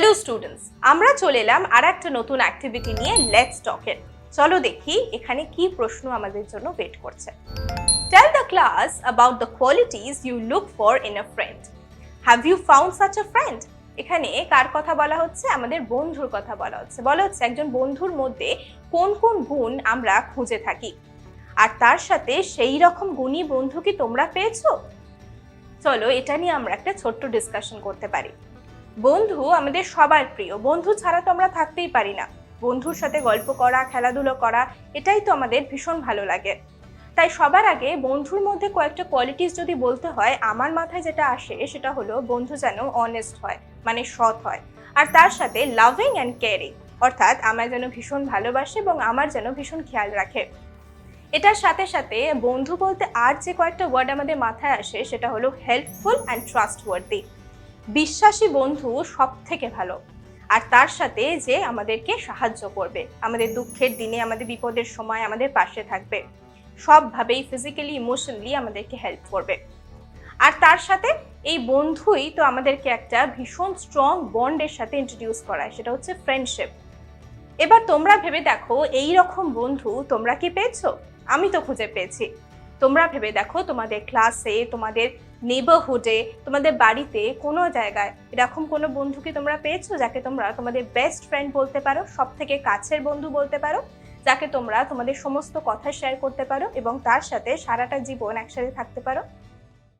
Hello students আমরা চলে এলাম আর একটা নতুন অ্যাক্টিভিটি নিয়ে লেটস টকের চলো দেখি এখানে কি প্রশ্ন আমাদের জন্য ওয়েট করছে। Tell the class about the qualities you look for in a friend have you found such a friend এখানে কার কথা বলা হচ্ছে? আমাদের বন্ধুর কথা বলা হচ্ছে। বলা হচ্ছে একজন বন্ধুর মধ্যে কোন কোন গুণ আমরা খুঁজে থাকি? আর তার সাথে সেই রকম গুণী বন্ধু কি তোমরা পেয়েছ? চলো এটা নিয়ে আমরা একটা ছোট্ট ডিসকাশন করতে পারি। বন্ধু আমাদের সবার প্রিয়। বন্ধু ছাড়া তো আমরা থাকতেই পারি না। বন্ধুর সাথে গল্প করা, খেলাধুলো করা, এটাই তো আমাদের ভীষণ ভালো লাগে। তাই সবার আগে বন্ধুর মধ্যে কয়েকটা কোয়ালিটিস যদি বলতে হয়, আমার মাথায় যেটা আসে সেটা হলো বন্ধু যেন অনেস্ট হয় মানে সৎ হয়। আর তার সাথে লাভিং অ্যান্ড কেয়ারিং অর্থাৎ আমার যেন ভীষণ ভালোবাসে এবং আমার যেন ভীষণ খেয়াল রাখে। এটার সাথে সাথে বন্ধু বলতে আর যে কয়েকটা ওয়ার্ড আমাদের মাথায় আসে সেটা হলো হেল্পফুল অ্যান্ড ট্রাস্টওয়ার্দি বিশ্বাসী বন্ধু সব থেকে ভালো। আর তার সাথে যে আমাদেরকে সাহায্য করবে। আমাদের দুঃখের দিনে, আমাদের বিপদের সময় আমাদের পাশে থাকবে। সবভাবেই ফিজিক্যালি ইমোশনালি আমাদেরকে হেল্প করবে। আর তার সাথে এই বন্ধুই তো আমাদেরকে একটা ভীষণ স্ট্রং বন্ডের সাথে ইন্ট্রোডিউস করায়, সেটা হচ্ছে ফ্রেন্ডশিপ এবার তোমরা ভেবে দেখো এই রকম বন্ধু তোমরা কি পেয়েছ? আমি তো খুঁজে পেয়েছি। তোমরা ভেবে দেখো, তোমাদের ক্লাসে তোমাদের নেবারহুডে তোমাদের বাড়িতে কোনো জায়গায় এরকম কোনো বন্ধু কি তোমরা পেয়েছ? যাকে তোমরা তোমাদের বেস্ট ফ্রেন্ড বলতে পারো সব থেকে কাছের বন্ধু বলতে পারো, যাকে তোমরা তোমাদের সমস্ত কথা শেয়ার করতে পারো এবং তার সাথে সারাটা জীবন একসাথে থাকতে পারো?